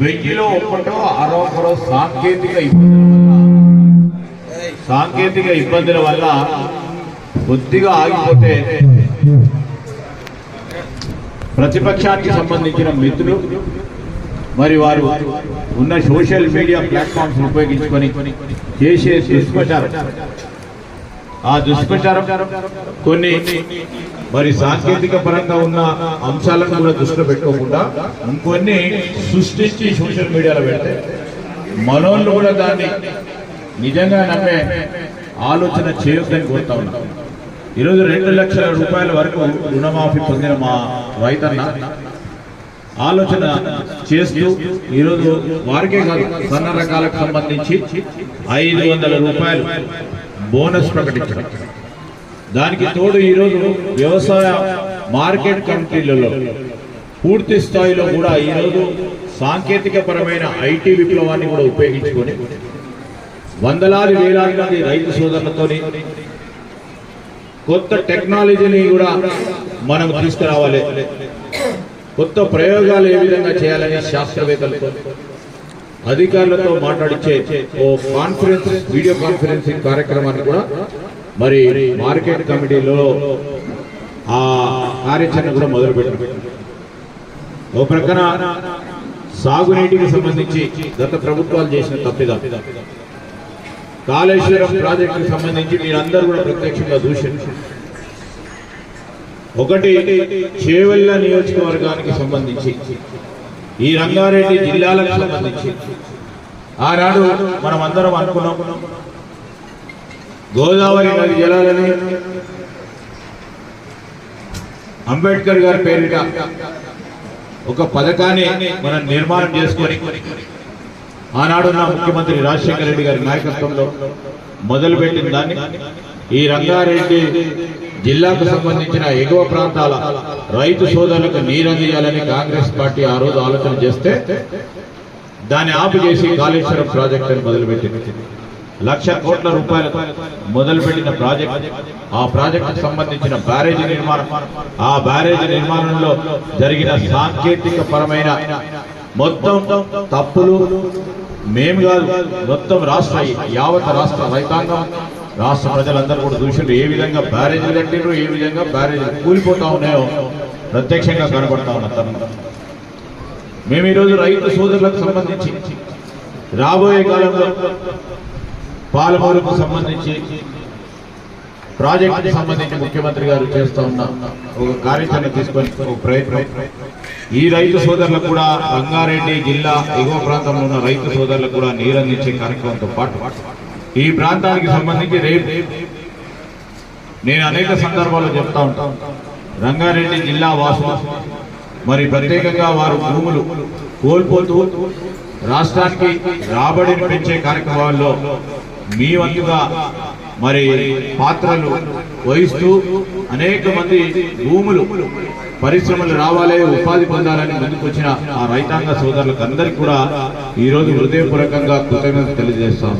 వెయ్యిలో ఒక్కటో అరొకరో సాంకేతిక ఇబ్బందుల వల్ల సాంకేతిక ఇబ్బందుల వల్ల కొద్దిగా ఆగిపోతే ప్రతిపక్షానికి సంబంధించిన మిత్రులు మరి వారు ఉన్న సోషల్ మీడియా ప్లాట్ఫామ్స్ ఉపయోగించుకొని చేసే దుష్ప్రచారం. ఆ దుష్ప్రచారం కొన్ని మరి సాంకేతిక పరంగా ఉన్న అంశాలను కూడా దృష్టిలో పెట్టుకోకుండా ఇంకొన్ని సృష్టించి సోషల్ మీడియాలో పెడితే మనోళ్ళు కూడా దాన్ని నిజంగా నమ్మే ఆలోచన చేయొద్దని కోరుతా ఉన్నాం. ఈరోజు రెండు లక్షల రూపాయల వరకు రుణమాఫీ పొందిన మా రైతన్న ఆలోచన చేస్తూ ఈరోజు వారికే కాదు సన్న రకాలకు సంబంధించి ఐదు వందల రూపాయలు బోనస్ ప్రకటించడం. దానికి తోడు ఈరోజు వ్యవసాయ మార్కెట్ కమిటీలలో పూర్తి స్థాయిలో కూడా ఈరోజు సాంకేతిక పరమైన ఐటీ విప్లవాన్ని కూడా ఉపయోగించుకొని వందలాది వేలాది మంది రైతు సోదరులతోని కొత్త టెక్నాలజీని కూడా మనం తీసుకురావాలి. కొత్త ప్రయోగాలు ఏ విధంగా చేయాలని శాస్త్రవేత్తలతో అధికారులతో మాట్లాడించే ఓ కాన్ఫరెన్స్ వీడియో కాన్ఫరెన్సింగ్ కార్యక్రమాన్ని కూడా మరి మార్కెట్ కమిటీలో ఆ కార్యాచరణ కూడా మొదలుపెట్టారు. ఓ ప్రక్కన సాగునీటికి సంబంధించి గత ప్రభుత్వాలు చేసిన తప్పిదా కాళేశ్వరం ప్రాజెక్టుకు సంబంధించి మీరందరూ కూడా ప్రత్యక్షంగా చూశారు ఒకటి చేవెళ్ళ నియోజకవర్గానికి సంబంధించి. ఈ రంగారెడ్డి జిల్లాలకు సంబంధించి. ఆనాడు మనం అందరం అనుకున్నాం. గోదావరి నది జలాలని అంబేద్కర్ గారి పేరిట ఒక పథకాన్ని మనం నిర్మాణం చేసుకొని ఆనాడున్న ముఖ్యమంత్రి రాజశేఖర రెడ్డి గారి నాయకత్వంలో మొదలుపెట్టిన దాన్ని ఈ రంగారెడ్డి జిల్లాకు సంబంధించిన ఎగువ ప్రాంతాల రైతు సోదరులకు నీరందియాలని కాంగ్రెస్ పార్టీ ఆ రోజు ఆలోచన చేస్తే దాన్ని ఆపు చేసి కాళేశ్వరం ప్రాజెక్టును మొదలుపెట్టింది. లక్ష కోట్ల రూపాయలు మొదలుపెట్టిన ప్రాజెక్ట్. ఆ ప్రాజెక్టుకు సంబంధించిన బ్యారేజీ నిర్మాణం. ఆ బ్యారేజీ నిర్మాణంలో జరిగిన సాంకేతిక పరమైన మొత్తం తప్పులు మేము కాదు మొత్తం రాష్ట్ర యావత్ రాష్ట్ర రైతాంగం రాష్ట్ర ప్రజలందరూ కూడా చూసిండ్రు ఏ విధంగా బ్యారేజీలు కట్టిండ్రు ఏ విధంగా బ్యారేజీలు కూలిపోతా ఉన్నాయో ప్రత్యక్షంగా కనబడతా ఉన్న మేము ఈరోజు రైతు సోదరులకు సంబంధించి రాబోయే కాలంలో పాలమూరుకు సంబంధించి ప్రాజెక్టుకు సంబంధించి ముఖ్యమంత్రి గారు చేస్తూ ఉన్న ఒక కార్యాచరణ తీసుకొని ఒక ప్రయత్నం. ఈ రైతు సోదరులకు కూడా రంగారెడ్డి జిల్లా ఎగువ ప్రాంతంలో ఉన్న రైతు సోదరులకు కూడా నీరందించే కార్యక్రమంతో పాటు ఈ ప్రాంతానికి సంబంధించి రేపు నేను అనేక సందర్భాల్లో చెప్తా ఉంటాను రంగారెడ్డి జిల్లా వాసులు మరి ప్రత్యేకంగా వారు భూములు కోల్పోతూ రాష్ట్రానికి రాబడిని పెంచే కార్యక్రమాల్లో మీ వంతుగా మరి పాత్రలు వహిస్తూ అనేక మంది భూములు పరిశ్రమలు రావాలి ఉపాధి పొందాలని ముందుకొచ్చిన ఆ రైతాంగ సోదరులకు అందరికీ కూడా ఈరోజు హృదయపూర్వకంగా కృతజ్ఞత తెలియజేస్తాం